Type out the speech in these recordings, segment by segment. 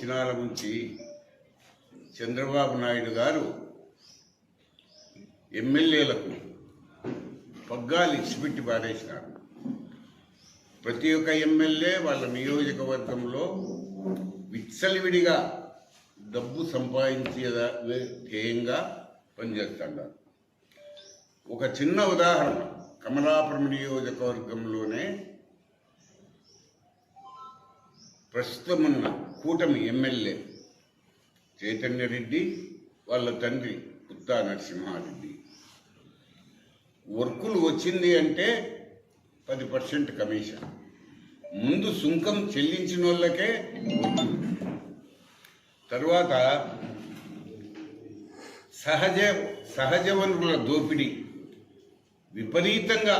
వచ్చినాల నుంచి చంద్రబాబు నాయుడు గారు ఎమ్మెల్యేలకు పగ్గాలు ఇచ్చిపెట్టి పారేసినారు. ప్రతి ఒక్క ఎమ్మెల్యే వాళ్ళ నియోజకవర్గంలో విచ్చలివిడిగా డబ్బు సంపాదించేదా ధ్యేయంగా పనిచేస్తున్నారు ఒక చిన్న ఉదాహరణ కమలాపురం నియోజకవర్గంలోనే ప్రస్తుతం ఉన్న కూటమి ఎమ్మెల్యే చైతన్య రెడ్డి వాళ్ళ తండ్రి పుత్తా నరసింహారెడ్డి. వర్కులు వచ్చింది అంటే పది పర్సెంట్ కమిషన్. ముందు సుంకం చెల్లించిన వాళ్ళకే తర్వాత సహజ సహజ వనరుల దోపిడీ విపరీతంగా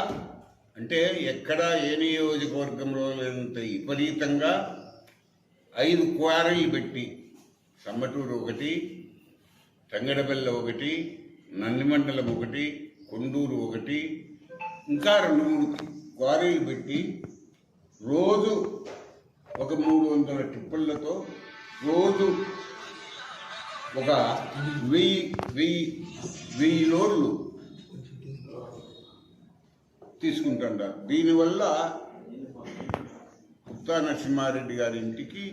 అంటే ఎక్కడ ఏ నియోజకవర్గంలో లేనంత విపరీతంగా ఐదు క్వారీలు పెట్టి సమ్మటూరు ఒకటి తంగడబెల్ల ఒకటి నందిమండలం ఒకటి కొండూరు ఒకటి ఇంకా రెండు మూడు క్వారీలు పెట్టి రోజు ఒక మూడు వందల టిప్పులతో రోజు ఒక వెయ్యి వెయ్యి వెయ్యి లోడ్లు తీసుకుంటుంటారు దీనివల్ల గుప్తా నరసింహారెడ్డి గారి ఇంటికి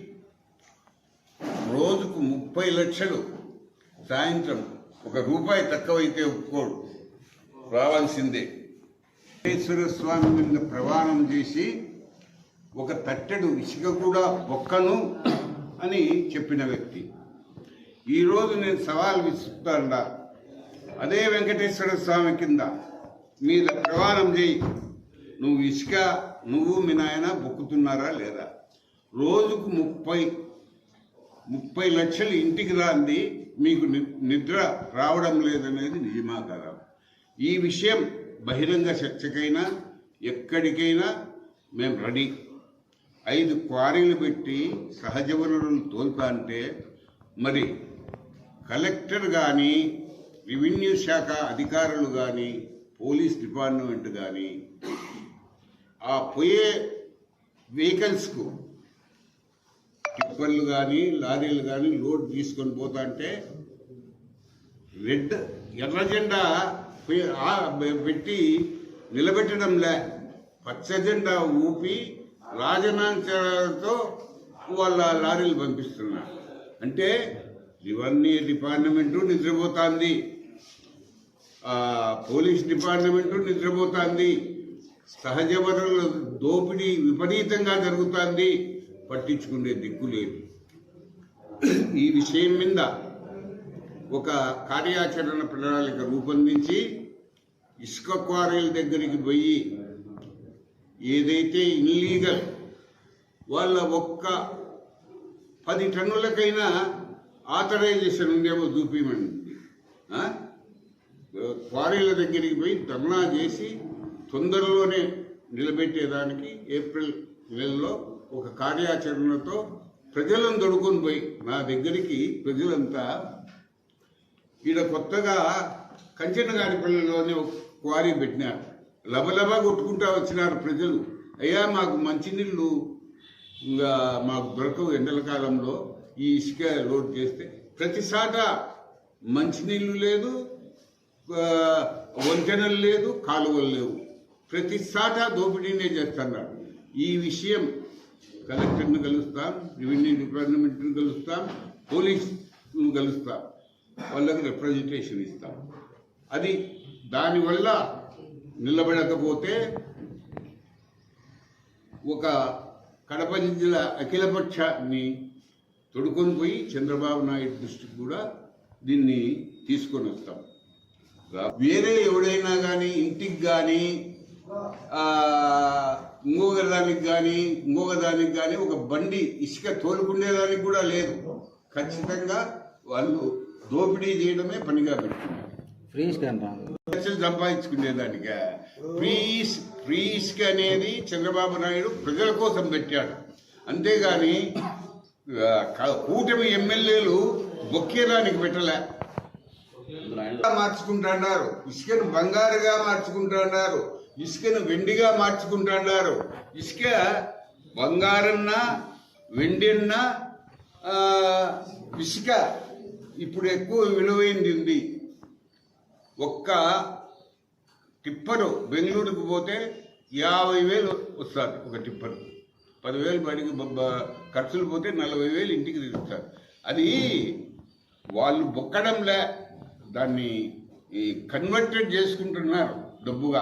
రోజుకు ముప్పై లక్షలు. సాయంత్రం ఒక రూపాయి తక్కువైతే ఒప్పుకోడు. రావాల్సిందే. వెంకటేశ్వర స్వామి మీద ప్రమాణం చేసి ఒక తట్టెడు ఇసుక కూడా ఒక్కను అని చెప్పిన వ్యక్తి. ఈరోజు నేను సవాల్ విసుకుతాడా అదే వెంకటేశ్వర స్వామి కింద మీద ప్రమాణం చేయి. నువ్వు ఇసుక నువ్వు మీ నాయన బొక్కుతున్నారా లేదా? రోజుకు ముప్పై ముప్పై లక్షలు ఇంటికి రాంది మీకు ని- నిద్ర రావడం లేదనేది నిజమా కదా ఈ విషయం బహిరంగ చర్చకైనా ఎక్కడికైనా మేము రెడీ. ఐదు క్వారీలు పెట్టి సహజ వనరులను తోలుతా అంటే మరి కలెక్టర్ కానీ రెవెన్యూ శాఖ అధికారులు కానీ పోలీస్ డిపార్ట్మెంట్ కానీ ఆ పోయే వెహికల్స్కు టిప్పర్లు కానీ లారీలు కానీ లోడ్ తీసుకొని పోతా అంటే రెడ్ ఎర్ర జెండా పెట్టి నిలబెట్టడంలే పచ్చ జెండా ఊపి రాజనాంచాలతో వాళ్ళ లారీలు పంపిస్తున్నారు అంటే ఇవన్నీ డిపార్ట్మెంటు నిద్రపోతుంది. పోలీస్ డిపార్ట్మెంటు నిద్రపోతుంది. సహజ వనరుల దోపిడీ విపరీతంగా జరుగుతుంది. పట్టించుకునే దిక్కు లేదు. ఈ విషయం మీద ఒక కార్యాచరణ ప్రణాళిక రూపొందించి ఇసుక క్వారీల దగ్గరికి పోయి ఏదైతే ఇన్లీగల్ వాళ్ళ ఒక్క పది టన్నులకైనా ఆథరైజేషన్ ఉందేమో చూపించండి క్వారీల దగ్గరికి పోయి ధర్నా చేసి తొందరలోనే నిలబెట్టేదానికి ఏప్రిల్ నెలలో ఒక కార్యాచరణతో ప్రజలను దొడుకొని పోయి నా దగ్గరికి ప్రజలంతా ఈడ కొత్తగా కంచెనగాడిపల్లిలోనే ఒక క్వారీ పెట్టినారు. లబలబా కొట్టుకుంటా వచ్చినారు ప్రజలు. అయ్యా మాకు మంచినీళ్ళు ఇంకా మాకు దొరకవు ఎండల కాలంలో. ఈ ఇసుక లోడ్ చేస్తే ప్రతిసాట మంచినీళ్ళు లేదు వంతెనలు లేదు కాలువలు లేవు. ప్రతిసాట దోపిడీనే చేస్తున్నారు. ఈ విషయం కలెక్టర్ని కలుస్తాం రెవెన్యూ డిపార్ట్మెంట్ను కలుస్తాం పోలీస్ను కలుస్తాం వాళ్ళకి రిప్రజెంటేషన్ ఇస్తాం. అది దానివల్ల నిలబడకపోతే ఒక కడప జిల్లా అఖిలపక్షాన్ని తొడుకొని పోయి చంద్రబాబు నాయుడు దృష్టికి కూడా దీన్ని తీసుకొని వస్తాం. వేరే ఎవడైనా కానీ ఇంటికి కానీ ఇంకొక దానికి కానీ ఇంకొక దానికి కానీ ఒక బండి ఇసుక తోలుకునేదానికి కూడా లేదు. ఖచ్చితంగా వాళ్ళు దోపిడీ చేయడమే పనిగా పెట్టుకున్నారు లక్షలు సంపాదించుకునేదానిక ఫ్రీస్ ఫ్రీస్కి అనేది చంద్రబాబు నాయుడు ప్రజల కోసం పెట్టాడు. అంతేగాని కూటమి ఎమ్మెల్యేలు బొక్కేదానికి పెట్టలే. మార్చుకుంటున్నారు ఇసుకను బంగారుగా మార్చుకుంటున్నారు ఇసుకను వెండిగా మార్చుకుంటున్నారు ఇసుక బంగారన్నా వెండిన్నా ఇసుక ఇప్పుడు ఎక్కువ విలువైంది ఉంది. ఒక్క టిప్పరు బెంగళూరుకు పోతే యాభై వేలు వస్తారు ఒక టిప్పరు. పదివేలు బడికి ఖర్చులు పోతే నలభై వేలు ఇంటికి తీస్తారు అది వాళ్ళు బొక్కడంలే దాన్ని ఈ కన్వర్టెడ్ చేసుకుంటున్నారు డబ్బుగా.